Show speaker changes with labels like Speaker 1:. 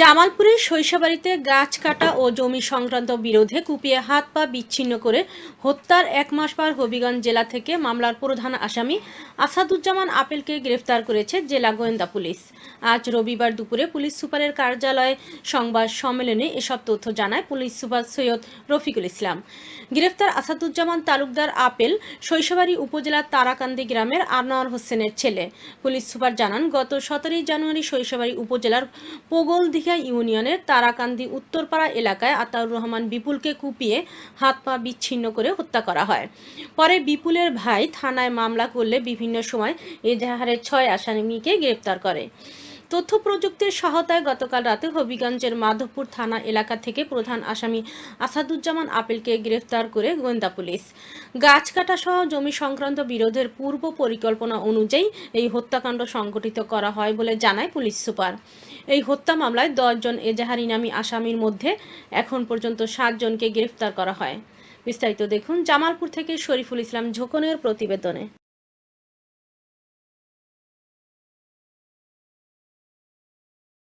Speaker 1: জামালপুরের শৈশবাড়িতে গাছ কাটা ও জমি সংক্রান্ত বিরোধে কুপিয়ে হাত পা বিচ্ছিন্ন করে হত্যার এক মাস পর হবিগঞ্জ জেলা থেকে মামলার প্রধান আসামি আসাদুজ্জামান আপেলকে গ্রেফতার করেছে জেলা গোয়েন্দা পুলিশ। আজ রবিবার দুপুরে পুলিশ সুপারের কার্যালয়ে সংবাদ সম্মেলনে এসব তথ্য জানায় পুলিশ সুপার সৈয়দ রফিকুল ইসলাম। গ্রেফতার আসাদুজ্জামান তালুকদার আপেল শৈশবাড়ি উপজেলার তারাকান্দি গ্রামের আনোয়ার হোসেনের ছেলে। পুলিশ সুপার জানান, গত সতেরোই জানুয়ারি শৈশবাড়ি উপজেলার পোগলদিঘা ইউনিয়নের তারাকান্দি উত্তরপাড়া এলাকায় আতাউর রহমান বিপুলকে কুপিয়ে হাত পা বিচ্ছিন্ন করে হত্যা করা হয়। পরে বিপুলের ভাই থানায় মামলা করলে বিভিন্ন সময় এজাহারের ছয় আসামিকে গ্রেপ্তার করে। তথ্য প্রযুক্তির সহায়তায় গতকাল রাতে হবিগঞ্জের মাধবপুর থানা এলাকা থেকে প্রধান আসামি আসাদুজ্জামান আপেলকে গ্রেফতার করে গোয়েন্দা পুলিশ। গাছ কাটা সহ জমি সংক্রান্ত বিরোধের পূর্ব পরিকল্পনা অনুযায়ী এই হত্যাকাণ্ড সংঘটিত করা হয় বলে জানায় পুলিশ সুপার। এই হত্যা মামলায় দশজন এজাহারি নামী আসামির মধ্যে এখন পর্যন্ত সাতজনকে গ্রেফতার করা হয়। বিস্তারিত দেখুন জামালপুর থেকে শরীফুল ইসলাম ঝোকনের প্রতিবেদনে।